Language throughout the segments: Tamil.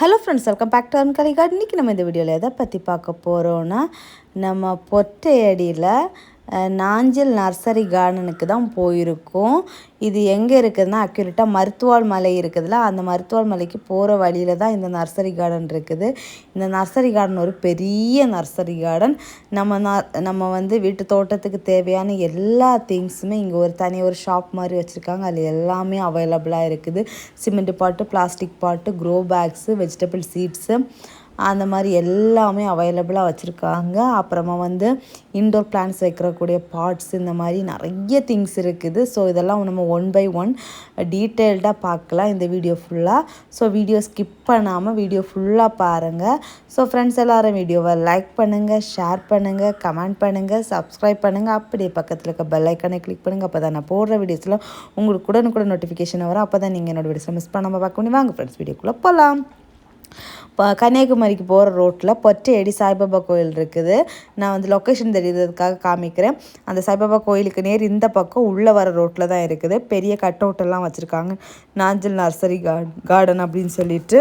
Hello friends welcome back to அன்கலி கார்டு இன்றைக்கி நம்ம இந்த வீடியோவில் எதை பற்றி பார்க்க போகிறோன்னா நம்ம பொட்டையடியில் நாஞ்சில் நர்சரி கார்டனுக்கு தான் போயிருக்கோம். இது எங்கே இருக்குதுன்னா அக்யூரேட்டாக மருத்துவால் மலை இருக்குதுல்ல அந்த மருத்துவால் மலைக்கு போகிற வழியில் தான் இந்த நர்சரி கார்டன் இருக்குது. இந்த நர்சரி கார்டன் ஒரு பெரிய நர்சரி கார்டன். நம்ம நம்ம வந்து வீட்டு தோட்டத்துக்கு தேவையான எல்லா திங்ஸுமே இங்கே ஒரு தனி ஒரு ஷாப் மாதிரி வச்சுருக்காங்க. அதில் எல்லாமே அவைலபிளாக இருக்குது. சிமெண்ட் பாட்டு பிளாஸ்டிக் பாட்டு க்ரோ பேக்ஸு வெஜிடபிள் சீட்ஸு அந்த மாதிரி எல்லாமே அவைலபிளாக வச்சுருக்காங்க. அப்புறமா வந்து இன்டோர் பிளான்ஸ் வைக்கிறக்கூடிய பாட்ஸ் இந்த மாதிரி நிறைய திங்ஸ் இருக்குது. ஸோ இதெல்லாம் நம்ம ஒன் பை ஒன் டீட்டெயில்டாக பார்க்கலாம் இந்த வீடியோ ஃபுல்லாக ஸோ வீடியோ ஸ்கிப் பண்ணாமல் வீடியோ ஃபுல்லாக பாருங்கள் ஸோ ஃப்ரெண்ட்ஸ் எல்லோரும் வீடியோவை லைக் பண்ணுங்கள் ஷேர் பண்ணுங்கள் கமெண்ட் பண்ணுங்கள் சப்ஸ்கிரைப் பண்ணுங்கள் அப்படியே பக்கத்தில் இருக்க பெல் ஐக்கனை கிளிக் பண்ணுங்கள் அப்போ தான் நான் போடுற வீடியோஸில் உங்களுக்கு உடனுக்குடன் நோட்டிஃபிகேஷன் வரும். அப்போ தான் நீங்கள் என்னோடய வீடியோஸை மிஸ் பண்ணாமல் பார்க்க முடியும். வாங்க ஃப்ரெண்ட்ஸ் வீடியோக்குள்ளே போகலாம் கன்னியாகுமரிக்கு போகிற ரோட்டில் பொற்றையடி சாய்பாபா கோயில் இருக்குது. நான் வந்து லொக்கேஷன் தெரியுறதுக்காக காமிக்கிறேன். அந்த சாய்பாபா கோயிலுக்கு நேர் இந்த பக்கம் உள்ளே வர ரோட்டில் தான் இருக்குது. பெரிய கட் அவுட்டெல்லாம் வச்சுருக்காங்க. நாஞ்சல் நர்சரி கார்டன் அப்படின்னு சொல்லிட்டு.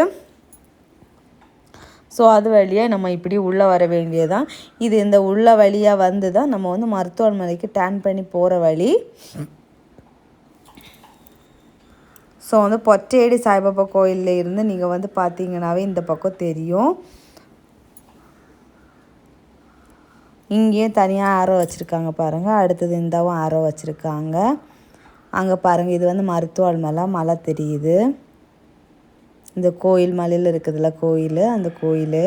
ஸோ அது வழியாக நம்ம இப்படி உள்ளே வர வேண்டியதான் இது இந்த உள்ள வழியாக வந்து தான் நம்ம வந்து மருத்துவமனைக்கு டேன் பண்ணி போகிற வழி. ஸோ வந்து பொற்றையடி சாய்பாபா கோயிலில் இருந்து நீங்கள் வந்து பார்த்தீங்கன்னாவே இந்த பக்கம் தெரியும். இங்கேயும் தனியாக ஆரோ வச்சுருக்காங்க பாருங்கள் அடுத்தது இந்தாவும் ஆரோ வச்சுருக்காங்க. அங்கே பாருங்கள் இது வந்து மருத்துவாள் மலை மலை தெரியுது. இந்த கோயில் மலையில் இருக்குதுல்ல கோயில் அந்த கோயில்.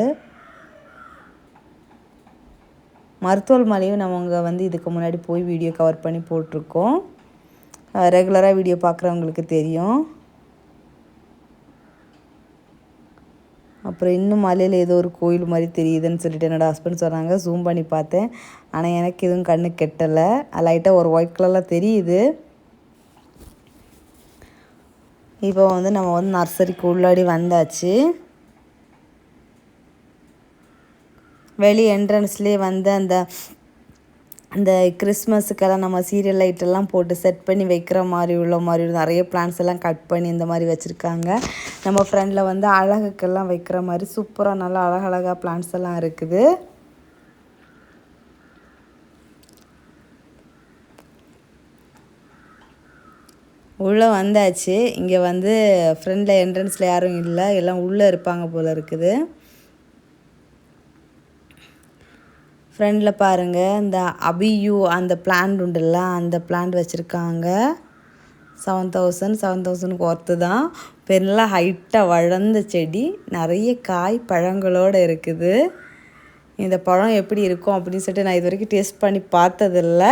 மருத்துவல் மலையும் நம்ம அங்கே வந்து இதுக்கு முன்னாடி போய் வீடியோ கவர் பண்ணி போட்டிருக்கோம். ரெகுலராக வீடியோ பார்க்குறவங்களுக்கு தெரியும். அப்புறம் இன்னும் மலையில் ஏதோ ஒரு கோயில் மாதிரி தெரியுதுன்னு சொல்லிட்டு என்னோடய ஹஸ்பண்ட் சொன்னாங்க. ஜூம் பண்ணி பார்த்தேன். ஆனால் எனக்கு எதுவும் கண்ணு கெட்டலை. லைட்டாக ஒரு ஒயிட் கலரில் தெரியுது. இப்போ வந்து நம்ம வந்து நர்சரிக்கு உள்ளாடி வந்தாச்சு. வெளி என்ட்ரன்ஸ்லேயே வந்து அந்த அந்த கிறிஸ்மஸுக்கெல்லாம் நம்ம சீரியல் லைட்டெல்லாம் போட்டு செட் பண்ணி வைக்கிற மாதிரி உள்ள மாதிரி நிறைய பிளான்ஸ் எல்லாம் கட் பண்ணி இந்த மாதிரி வச்சுருக்காங்க. நம்ம ஃப்ரெண்டில் வந்து அழகுக்கெல்லாம் வைக்கிற மாதிரி சூப்பராக நல்லா அழகழகாக பிளான்ஸ் எல்லாம் இருக்குது. உள்ளே வந்தாச்சு. இங்கே வந்து ஃப்ரெண்டில் என்ட்ரன்ஸில் யாரும் இல்லை. எல்லாம் உள்ளே இருப்பாங்க போல் இருக்குது. ஃப்ரெண்டில் பாருங்கள் இந்த அபியூ அந்த பிளான்ட் உண்டுல்ல அந்த பிளான்ட் வச்சுருக்காங்க. செவன் தௌசண்ட் செவன் தௌசண்ட்க்கு ஒர்த்து தான். பெருலாம் ஹைட்டாக வளர்ந்த செடி. நிறைய காய் பழங்களோடு இருக்குது. இந்த பழம் எப்படி இருக்கும் அப்படின்னு சொல்லிட்டு நான் இது வரைக்கும் டேஸ்ட் பண்ணி பார்த்ததில்ல.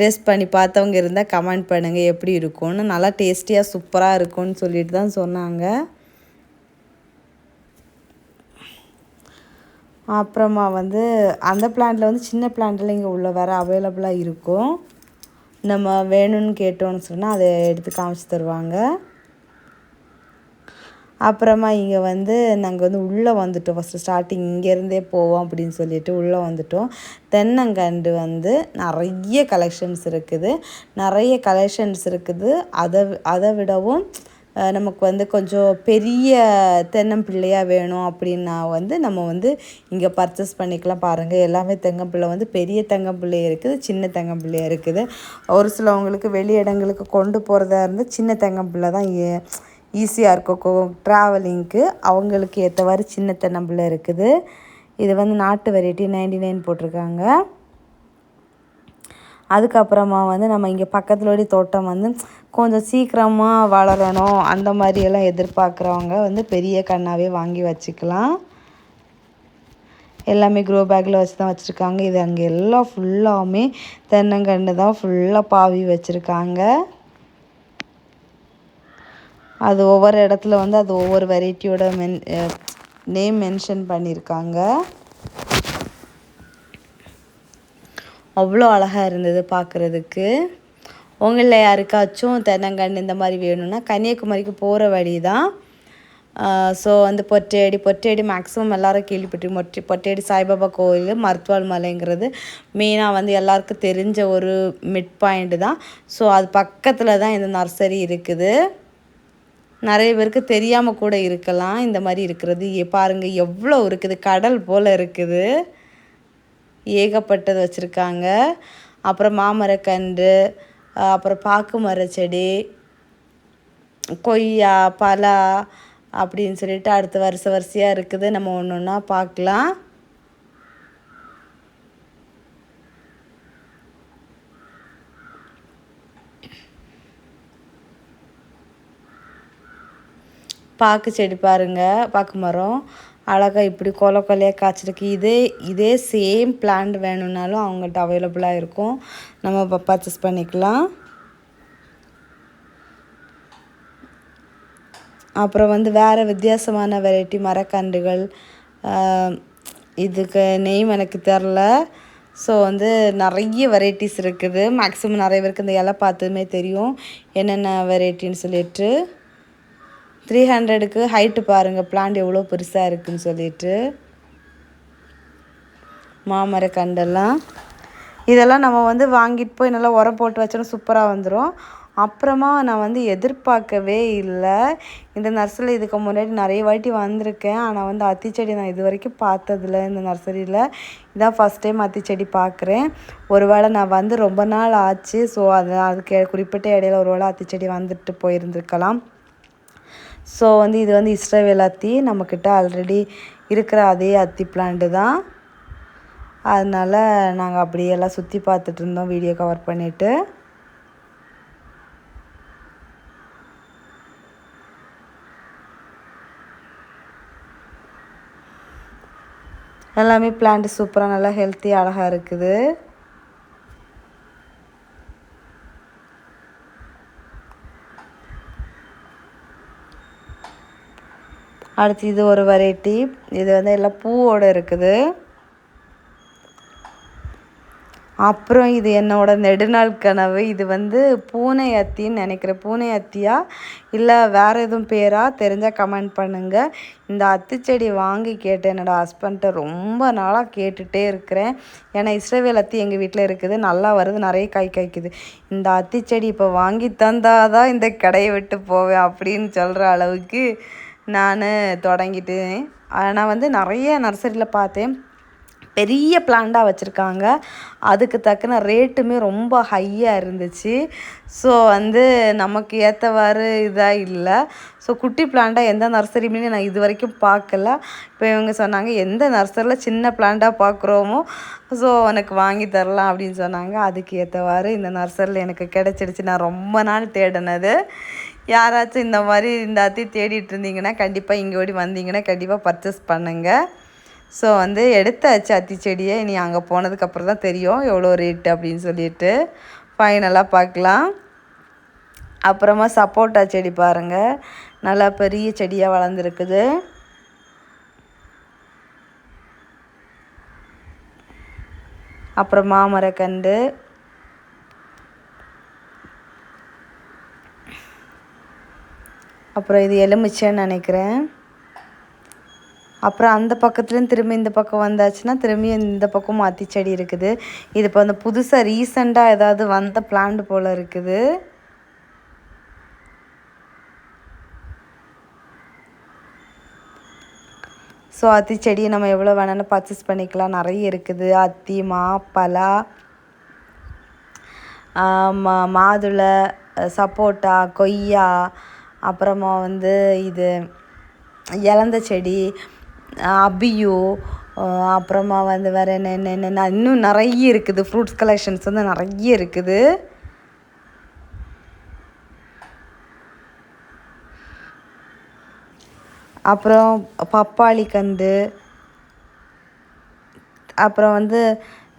டேஸ்ட் பண்ணி பார்த்தவங்க இருந்தால் கமெண்ட் பண்ணுங்கள் எப்படி இருக்கும்னு. நல்லா டேஸ்டியாக சூப்பராக இருக்கும்னு சொல்லிட்டு தான் சொன்னாங்க. அப்புறமா வந்து அந்த பிளான்ட்டில் வந்து சின்ன பிளான்ட்டில் இங்கே உள்ள வேறு அவைலபிளாக இருக்கும். நம்ம வேணும்னு கேட்டோம்னு சொன்னால் அதை எடுத்து காமிச்சு தருவாங்க. அப்புறமா இங்கே வந்து நாங்கள் வந்து உள்ளே வந்துட்டோம். ஃபஸ்ட்டு ஸ்டார்டிங் இங்கேருந்தே போவோம் அப்படின்னு சொல்லிட்டு உள்ளே வந்துட்டோம். தென்னங்கண்டு வந்து நிறைய கலெக்ஷன்ஸ் இருக்குது. நிறைய கலெக்ஷன்ஸ் இருக்குது. அதை அதை விடவும் நமக்கு வந்து கொஞ்சம் பெரிய தென்னம்பிள்ளையாக வேணும் அப்படின்னா வந்து நம்ம வந்து இங்கே பர்ச்சேஸ் பண்ணிக்கலாம் பாருங்கள் எல்லாமே தெங்கம்பிள்ளை வந்து பெரிய தெங்கம்பிள்ளை இருக்குது சின்ன தெங்கம்பிள்ளையாக இருக்குது. ஒரு சிலவங்களுக்கு வெளி இடங்களுக்கு கொண்டு போகிறதா இருந்தால் சின்ன தெங்கம்பிள்ளை தான் ஈஸியாக இருக்கும். ட்ராவலிங்க்கு அவங்களுக்கு ஏற்றவாறு சின்ன தென்னம்பிள்ளை இருக்குது. இது வந்து நாட்டு வெரைட்டி நைன்டி நைன் போட்டிருக்காங்க. அதுக்கப்புறமா வந்து நம்ம இங்கே பக்கத்துலோடைய தோட்டம் வந்து கொஞ்சம் சீக்கிரமாக வளரணும். அந்த மாதிரியெல்லாம் எதிர்பார்க்குறவங்க வந்து பெரிய கண்ணாவே வாங்கி வச்சுக்கலாம். எல்லாமே க்ரோ பேக்கில் வச்சு தான் வச்சுருக்காங்க. இது அங்கே எல்லாம் ஃபுல்லாமே தென்னங்கன்று தான் ஃபுல்லாக பாவி வச்சுருக்காங்க. அது ஒவ்வொரு இடத்துல வந்து அது ஒவ்வொரு வெரைட்டியோட மென் நேம் மென்ஷன் பண்ணியிருக்காங்க அவ்வளோ அழகாக இருந்தது பார்க்குறதுக்கு. உங்களில் யாருக்காச்சும் தென்னங்கன்று இந்த மாதிரி வேணும்னா கன்னியாகுமரிக்கு போகிற வழி தான். ஸோ வந்து பொற்றையடி பொற்றையடி மேக்ஸிமம் எல்லோரும் கேள்விப்பட்டு மொட்டி பொற்றையடி சாய்பாபா கோயில் மருத்துவாள் மலைங்கிறது மெயினாக வந்து எல்லாருக்கும் தெரிஞ்ச ஒரு மிட் பாயிண்ட்டு தான். ஸோ அது பக்கத்தில் தான் இந்த நர்சரி இருக்குது. நிறைய பேருக்கு தெரியாமல் கூட இருக்கலாம். இந்த மாதிரி இருக்கிறது பாருங்கள் எவ்வளோ இருக்குது கடல் போல் இருக்குது. ஏகப்பட்டது வச்சுருக்காங்க. அப்புறம் மாமரக்கன்று அப்புறம் பாக்கு மரச்செடி கொய்யா பலா அப்படின்னு சொல்லிட்டு அடுத்த வருஷ வரிசையாக இருக்குது. நம்ம ஒன்று ஒன்றா பார்க்கலாம். பாக்கு செடி பாருங்கள் பாக்கு மரம். அழகாக இப்படி கொலை கொலையாக காய்ச்சிருக்கு. இதே இதே சேம் பிளான்ட் வேணும்னாலும் அவங்கள்ட்ட அவைலபிளாக இருக்கும். நம்ம பர்ச்சேஸ் பண்ணிக்கலாம். அப்புறம் வந்து வேறு வித்தியாசமான வெரைட்டி மரக்கன்றுகள் இதுக்கு நெய்ம் எனக்கு தெரில ஸோ வந்து நிறைய வெரைட்டிஸ் இருக்குது. மேக்ஸிமம் நிறைய பேருக்கு இந்த இலை பார்த்ததுமே தெரியும். என்னென்ன வெரைட்டின்னு சொல்லிட்டு. த்ரீ ஹண்ட்ரடுக்கு ஹைட்டு பாருங்கள் பிளான்ட் எவ்வளோ பெருசாக இருக்குதுன்னு சொல்லிட்டு. மாமர கண்டெல்லாம். இதெல்லாம் நம்ம வந்து வாங்கிட்டு போய் நல்லா உரம் போட்டு வச்சோன்னா சூப்பராக வந்துடும் அப்புறமா நான் வந்து எதிர்பார்க்கவே இல்லை. இந்த நர்சரியில் இதுக்கு முன்னாடி நிறைய வாட்டி வந்திருக்கேன். ஆனால் வந்து அத்திச்செடி நான் இது வரைக்கும் பார்த்ததில்ல இந்த நர்சரியில் இதான் ஃபஸ்ட் டைம் அத்திச்செடி பார்க்குறேன் ஒரு வேளை நான் வந்து ரொம்ப நாள் ஆச்சு. ஸோ அது அதுக்கு குறிப்பிட்ட இடையில ஒரு வேளை அத்திச்செடி வந்துட்டு போயிருந்துருக்கலாம். ஸோ வந்து இது வந்து இஸ்ரேவேல் அத்தி நம்மக்கிட்ட ஆல்ரெடி இருக்கிற அதே அத்தி பிளான்ட்டு தான். அதனால் நாங்கள் அப்படியெல்லாம் சுற்றி பார்த்துட்டு இருந்தோம் வீடியோ கவர் பண்ணிவிட்டு எல்லாமே பிளான்ட் சூப்பராக நல்லா ஹெல்த்தி அழகாக இருக்குது. அடுத்து இது ஒரு வெரைட்டி இது வந்து எல்லாம் பூவோடு இருக்குது. அப்புறம் இது என்னோட நெடுநாள் கனவு. இது வந்து பூனை அத்தின்னு நினைக்கிறேன். பூனை அத்தியா? இல்லை வேறு எதுவும் பேரா? தெரிஞ்சால் கமெண்ட் பண்ணுங்கள் இந்த அத்திச்செடி வாங்கி கேட்டேன் என்னோடய ஹஸ்பண்ட்டை ரொம்ப நாளாக கேட்டுகிட்டே இருக்கிறேன். ஏன்னா இஸ்ரவேல் அத்தி எங்கள் வீட்டில் இருக்குது. நல்லா வருது. நிறைய காய் காய்க்குது. இந்த அத்திச்செடி இப்போ வாங்கி தந்தாதான் இந்த கடையை விட்டு போவேன் அப்படின்னு சொல்கிற அளவுக்கு நான் தொடங்கிட்டேன் ஆனால் வந்து நிறைய நர்சரியில் பார்த்தேன். பெரிய பிளான்டாக வச்சுருக்காங்க. அதுக்கு தக்கன ரேட்டுமே ரொம்ப ஹையாக இருந்துச்சு. ஸோ வந்து நமக்கு ஏற்றவாறு இதாக இல்லை. ஸோ குட்டி பிளான்ட்டாக எந்த நர்சரியுமே நான் இது வரைக்கும் பார்க்கல. இப்போ இவங்க சொன்னாங்க எந்த நர்சரியில் சின்ன பிளான்ட்டாக பார்க்குறோமோ ஸோ எனக்கு வாங்கி தரலாம் அப்படின்னு சொன்னாங்க. அதுக்கு ஏற்றவாறு இந்த நர்சரியில் எனக்கு கிடச்சிடுச்சு நான் ரொம்ப நாள் தேடினது. யாராச்சும் இந்த மாதிரி இந்த அத்தி தேடிட்டு இருந்தீங்கன்னா கண்டிப்பாக இங்கே ஓடி வந்தீங்கன்னா கண்டிப்பாக பர்ச்சேஸ் பண்ணுங்கள் ஸோ வந்து எடுத்தாச்சு அத்தி செடியை. இனி அங்கே போனதுக்கப்புறம் தான் தெரியும் எவ்வளோ ரேட்டு அப்படின்னு சொல்லிட்டு. ஃபைனலாக பார்க்கலாம். அப்புறமா சப்போட்டா செடி பாருங்கள் நல்லா பெரிய செடியாக வளர்ந்துருக்குது. அப்புறம் மாமரக்கண்டு. அப்புறம் இது எலுமிச்சைன்னு நினைக்கிறேன். அப்புறம் அந்த பக்கத்துலேயும் திரும்பி இந்த பக்கம் வந்தாச்சுன்னா திரும்பி இந்த பக்கம் மாற்றி செடி இருக்குது. இது இப்போ அந்த புதுசாக ரீசெண்டாக ஏதாவது வந்த பிளான்ட் போல் இருக்குது. ஸோ அத்தி செடியை நம்ம எவ்வளோ வேணாலும் பர்ச்சேஸ் பண்ணிக்கலாம். நிறைய இருக்குது. அத்தி மா பலா மா மாதுளை சப்போட்டா கொய்யா அப்புறமா வந்து இது இலந்த செடி அபியூ அப்புறமா வந்து வேறு என்ன என்ன என்னென்ன இன்னும் நிறைய இருக்குது. ஃப்ரூட்ஸ் கலெக்ஷன்ஸ் வந்து நிறைய இருக்குது. அப்புறம் பப்பாளி கன்று. அப்புறம் வந்து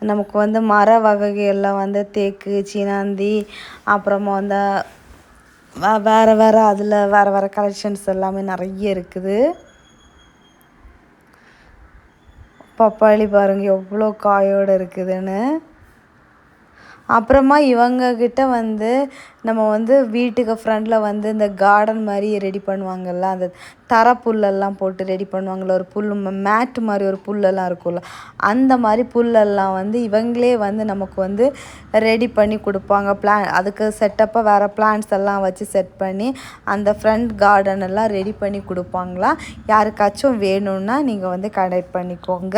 நமக்கு வந்து மர வகைகள்லாம் வந்து தேக்கு சீனாந்தி அப்புறமா வந்து வேறு வேறு அதில் வேறு வேறு கலெக்ஷன்ஸ் எல்லாமே நிறைய இருக்குது. பப்பாளி பாருங்கள் எவ்வளோ காயோடு இருக்குதுன்னு. அப்புறமா இவங்கக்கிட்ட வந்து நம்ம வந்து வீட்டுக்கு ஃப்ரண்டில் வந்து இந்த கார்டன் மாதிரி ரெடி பண்ணுவாங்கள்ல அந்த தர புல்லெல்லாம் போட்டு ரெடி பண்ணுவாங்கள்ல ஒரு புல் மேட்டு மாதிரி ஒரு புல்லெல்லாம் இருக்கும்ல அந்த மாதிரி புல்லெல்லாம் வந்து இவங்களே வந்து நமக்கு வந்து ரெடி பண்ணி கொடுப்பாங்க. பிளான் அதுக்கு செட்டப்பாக வேறு பிளான்ஸ் எல்லாம் வச்சு செட் பண்ணி அந்த ஃப்ரண்ட் கார்டன் எல்லாம் ரெடி பண்ணி கொடுப்பாங்களா? யாருக்காச்சும் வேணும்னா நீங்கள் வந்து கனெக்ட் பண்ணிக்கோங்க.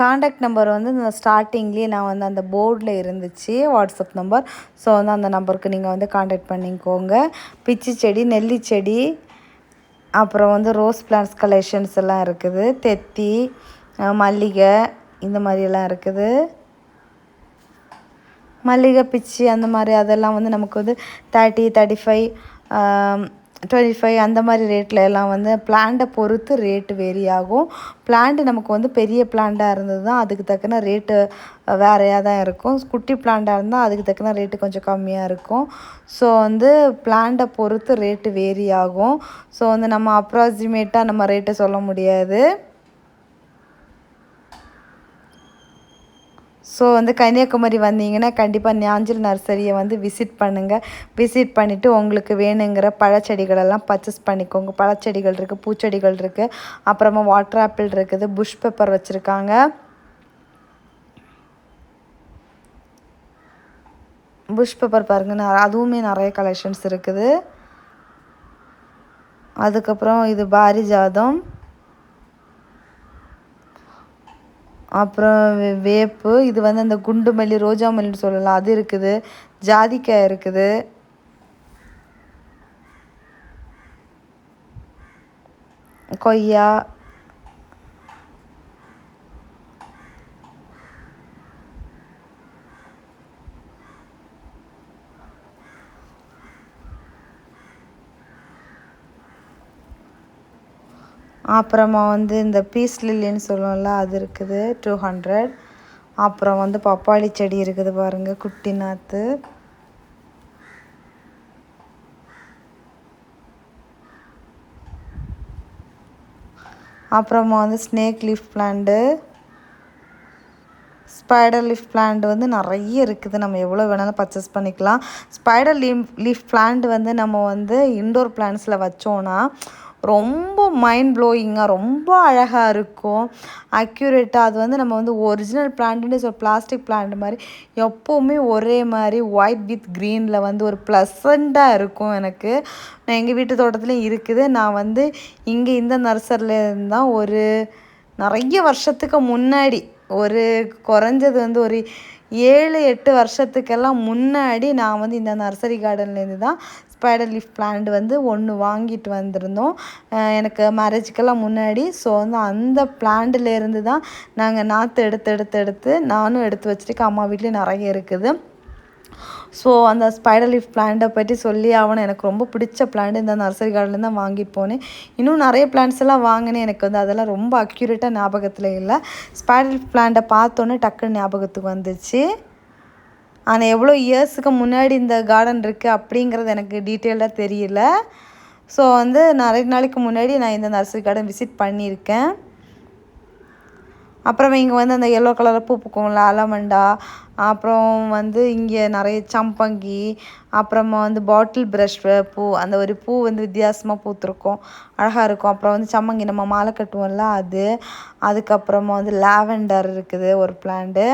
காண்டாக்ட் நம்பர் வந்து இந்த ஸ்டார்டிங்லேயே நான் வந்து அந்த போர்டில் இருந்துச்சு வாட்ஸ்அப் நம்பர் ஸோ வந்து அந்த நம்பருக்கு நீங்கள் வந்து காண்டாக்ட் பண்ணிக்கோங்க. பிச்சி செடி நெல்லி செடி அப்புறம் வந்து ரோஸ் பிளான்ஸ் கலெக்ஷன்ஸ் எல்லாம் இருக்குது. தெத்தி மல்லிகை இந்த மாதிரியெல்லாம் இருக்குது. மல்லிகை பிச்சி அந்த மாதிரி அதெல்லாம் வந்து நமக்கு வந்து thirty thirty five twenty five அந்த மாதிரி ரேட்டில் எல்லாம் வந்து பிளான்ட்டை பொறுத்து ரேட்டு வேரி ஆகும். பிளான்ட்டு நமக்கு வந்து பெரிய பிளான்ட்டாக இருந்தது தான். அதுக்கு தக்கன ரேட்டு வேறையாக தான் இருக்கும். குட்டி பிளான்ட்டாக இருந்தால் அதுக்கு தக்கன ரேட்டு கொஞ்சம் கம்மியாக இருக்கும். ஸோ வந்து பிளான்ட்டை பொறுத்து ரேட்டு வேரி ஆகும். ஸோ வந்து நம்ம அப்ராக்சிமேட்டாக நம்ம ரேட்டை சொல்ல முடியாது. ஸோ வந்து கன்னியாகுமரி வந்தீங்கன்னா கண்டிப்பாக ஞாஞ்சில் நர்சரியை வந்து விசிட் பண்ணுங்கள் விசிட் பண்ணிவிட்டு உங்களுக்கு வேணுங்கிற பழச்செடிகளெல்லாம் பர்ச்சேஸ் பண்ணிக்கோங்க. பழச்செடிகள் இருக்குது பூச்செடிகள் இருக்குது அப்புறமா வாட்டர் ஆப்பிள் இருக்குது புஷ் பேப்பர் வச்சுருக்காங்க. புஷ் பேப்பர் பாருங்கள் அதுவுமே நிறைய கலெக்ஷன்ஸ் இருக்குது. அதுக்கப்புறம் இது பாரிஜாதம். அப்புறம் வேப்பு இது வந்து அந்த குண்டு மல்லி ரோஜா மல்லின்னு சொல்லலாம். அது இருக்குது. ஜாதிக்காய் இருக்குது. கொய்யா. அப்புறமா வந்து இந்த பீஸ் லில்லின்னு சொல்லுவோம்ல அது இருக்குது டூ ஹண்ட்ரட் அப்புறம் வந்து பப்பாளி செடி இருக்குது பாருங்கள் குட்டி நாற்று அப்புறமா வந்து snake leaf plant spider leaf plant வந்து நிறைய இருக்குது. நம்ம எவ்வளோ வேணாலும் பர்ச்சேஸ் பண்ணிக்கலாம். ஸ்பைடர் லீஃப் லீஃப் பிளான்ட் வந்து நம்ம வந்து இன்டோர் பிளான்ஸில் வச்சோன்னா ரொம்ப மைண்ட் ப்ளோயிங்காக ரொம்ப அழகாக இருக்கும். அக்யூரேட்டாக அது வந்து நம்ம வந்து ஒரிஜினல் பிளான்ட்டுன்னு சொல் பிளாஸ்டிக் பிளான்ட் மாதிரி எப்போவுமே ஒரே மாதிரி ஒயிட் வித் க்ரீனில் வந்து ஒரு ப்ளசண்ட்டாக இருக்கும் எனக்கு. நான் எங்கள் வீட்டு தோட்டத்துலேயும் இருக்குது. நான் வந்து இங்கே இந்த நர்சரியில் தான் ஒரு நிறைய வருஷத்துக்கு முன்னாடி ஒரு குறைஞ்சது வந்து ஒரு ஏழு எட்டு வருஷத்துக்கெல்லாம் முன்னாடி நான் வந்து இந்த நர்சரி கார்டன்லேருந்து தான் ஸ்பைடர் லீஃப் பிளான்ட் வந்து ஒன்று வாங்கிட்டு வந்திருந்தோம். எனக்கு மேரேஜுக்கெல்லாம் முன்னாடி. ஸோ வந்து அந்த பிளான்ட்லேருந்து தான் நாங்கள் நாற்று எடுத்து எடுத்து எடுத்து நானும் எடுத்து வச்சுருக்கேன். அம்மா வீட்லேயும் நிறைய இருக்குது. ஸோ அந்த ஸ்பைடர் லீஃப் பிளான்ட்டை பற்றி சொல்லி ஆகணும். எனக்கு ரொம்ப பிடிச்ச பிளான்ட் இந்த நர்சரி கார்டனில் தான் வாங்கிட்டு போனேன். இன்னும் நிறைய பிளான்ட்ஸ் எல்லாம் வாங்கினேன். எனக்கு வந்து அதெல்லாம் ரொம்ப அக்யூரேட்டாக ஞாபகத்தில் இல்லை. ஸ்பைடர் லீஃப் பிளான்ட்டை பார்த்தோன்னே டக்குன்னு ஞாபகத்துக்கு வந்துச்சு. ஆனால் எவ்வளோ இயர்ஸுக்கு முன்னாடி இந்த கார்டன் இருக்குது அப்படிங்கிறது எனக்கு டீட்டெயிலாக தெரியல. ஸோ வந்து நிறைய நாளைக்கு முன்னாடி நான் இந்த நர்சரி கார்டன் விசிட் பண்ணியிருக்கேன். அப்புறம் இங்கே வந்து அந்த எல்லோ கலரில் பூ பூக்கும்ல அலமண்டா அப்புறம் வந்து இங்கே நிறைய சம்பங்கி அப்புறமா வந்து பாட்டில் ப்ரஷ் பூ அந்த ஒரு பூ வந்து வித்தியாசமாக பூத்துருக்கும். அழகாக இருக்கும். அப்புறம் வந்து சம்மங்கி நம்ம மாலை கட்டுவோம்ல அது. அதுக்கப்புறமா வந்து லாவெண்டர் இருக்குது ஒரு பிளான்ட்டு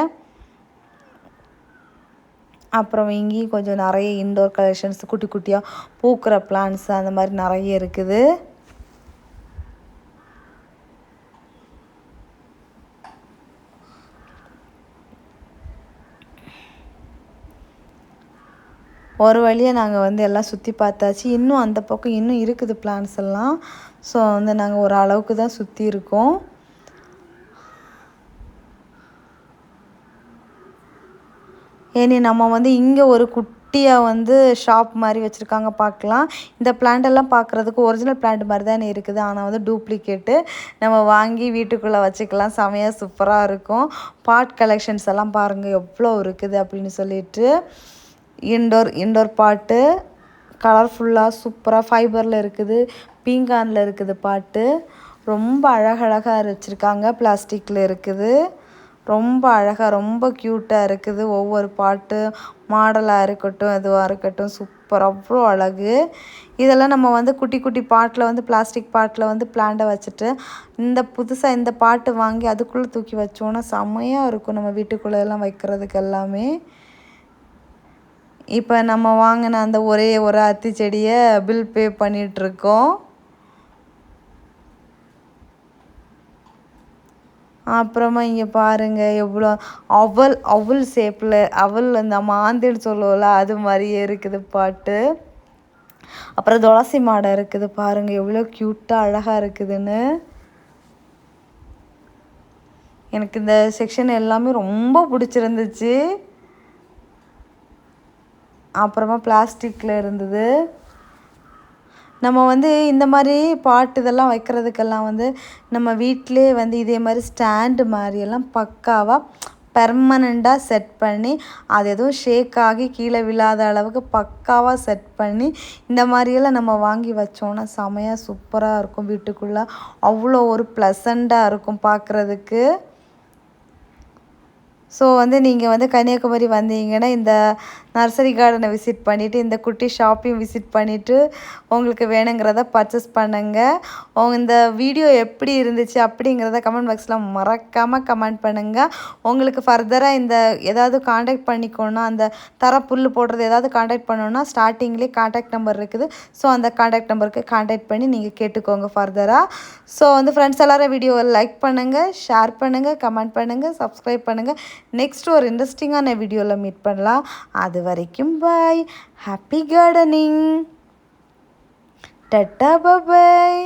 அப்புறம் இங்கேயும் கொஞ்சம் நிறைய இன்டோர் கலெக்ஷன்ஸ் குட்டி குட்டியாக பூக்கிற பிளான்ஸ் அந்த மாதிரி நிறைய இருக்குது. ஒரு வழியாக நாங்கள் வந்து எல்லாம் சுற்றி பார்த்தாச்சு. இன்னும் அந்த பக்கம் இன்னும் இருக்குது பிளான்ஸ் எல்லாம். ஸோ வந்து நாங்கள் ஒரு அளவுக்கு தான் சுற்றி இருக்கோம். ஏனி நம்ம வந்து இங்கே ஒரு குட்டியாக வந்து ஷாப் மாதிரி வச்சுருக்காங்க பார்க்கலாம். இந்த பிளான்ட்டெல்லாம் பார்க்குறதுக்கு ஒரிஜினல் பிளான்ட் மாதிரி தானே இருக்குது. ஆனால் வந்து டூப்ளிகேட்டு நம்ம வாங்கி வீட்டுக்குள்ளே வச்சுக்கலாம். செமையாக சூப்பராக இருக்கும். பாட் கலெக்ஷன்ஸ் எல்லாம் பாருங்கள் எவ்வளோ இருக்குது அப்படின்னு சொல்லிட்டு. இன்டோர் இன்டோர் பாட்டு கலர்ஃபுல்லாக சூப்பராக ஃபைபரில் இருக்குது. பீங்கானில் இருக்குது பாட்டு. ரொம்ப அழகழகாக வச்சுருக்காங்க பிளாஸ்டிக்கில் இருக்குது. ரொம்ப அழகாக ரொம்ப க்யூட்டாக இருக்குது. ஒவ்வொரு பாட்டு மாடலாக இருக்கட்டும் எதுவாக இருக்கட்டும் சூப்பர் அவ்வளோ அழகு. இதெல்லாம் நம்ம வந்து குட்டி குட்டி பாட்டில் வந்து பிளாஸ்டிக் பாட்டில் வந்து பிளான்ட்டை வச்சுட்டு இந்த புதுசாக இந்த பாட்டு வாங்கி அதுக்குள்ளே தூக்கி வச்சோன்னா செம்மையாக இருக்கும் நம்ம வீட்டுக்குள்ளே எல்லாம் வைக்கிறதுக்கு எல்லாமே. இப்போ நம்ம வாங்கின அந்த ஒரே ஒரு அத்தி செடியை பில் பே பண்ணிகிட்ருக்கோம் அப்புறமா இங்கே பாருங்கள் எவ்வளோ அவல் அவல் ஷேப்பில் அவல் அந்த மாந்தின்னு சொல்லுவோம்ல அது மாதிரியே இருக்குது பாட்டு. அப்புறம் துளசி மாடை இருக்குது பாருங்கள் எவ்வளோ க்யூட்டாக அழகாக இருக்குதுன்னு. எனக்கு இந்த செக்ஷன் எல்லாமே ரொம்ப பிடிச்சிருந்துச்சு. அப்புறமா பிளாஸ்டிக்கில் இருந்தது. நம்ம வந்து இந்த மாதிரி பாட்டு இதெல்லாம் வைக்கிறதுக்கெல்லாம் வந்து நம்ம வீட்டிலே வந்து இதே மாதிரி ஸ்டாண்டு மாதிரியெல்லாம் பக்காவாக பெர்மனண்ட்டாக செட் பண்ணி அது எதுவும் ஷேக் ஆகி கீழே விழாத அளவுக்கு பக்காவாக செட் பண்ணி இந்த மாதிரியெல்லாம் நம்ம வாங்கி வச்சோன்னா செமையாக சூப்பராக இருக்கும் வீட்டுக்குள்ளே. அவ்வளோ ஒரு ப்ளசண்ட்டாக இருக்கும் பார்க்குறதுக்கு ஸோ வந்து நீங்கள் வந்து கன்னியாகுமரி வந்தீங்கன்னா இந்த நர்சரி கார்டனை விசிட் பண்ணிவிட்டு இந்த குட்டி ஷாப்பையும் விசிட் பண்ணிவிட்டு உங்களுக்கு வேணுங்கிறத பர்ச்சேஸ் பண்ணுங்கள் இந்த வீடியோ எப்படி இருந்துச்சு அப்படிங்கிறத கமெண்ட் பாக்ஸில் மறக்காமல் கமெண்ட் பண்ணுங்கள் உங்களுக்கு ஃபர்தராக இந்த ஏதாவது காண்டாக்ட் பண்ணிக்கணும்னா அந்த தர புல் போடுறது ஏதாவது காண்டாக்ட் பண்ணணும்னா ஸ்டார்டிங்லேயே காண்டாக்ட் நம்பர் இருக்குது. ஸோ அந்த காண்டாக்ட் நம்பருக்கு காண்டாக்ட் பண்ணி நீங்கள் கேட்டுக்கோங்க ஃபர்தராக ஸோ வந்து ஃப்ரெண்ட்ஸ் எல்லாரும் வீடியோவை லைக் பண்ணுங்கள் ஷேர் பண்ணுங்கள் கமெண்ட் பண்ணுங்கள் சப்ஸ்கிரைப் பண்ணுங்கள் நெக்ஸ்ட் ஒரு இன்ட்ரெஸ்டிங்கான வீடியோவில் மீட் பண்ணலாம். அது வரைக்கும் bye happy gardening ta-ta bye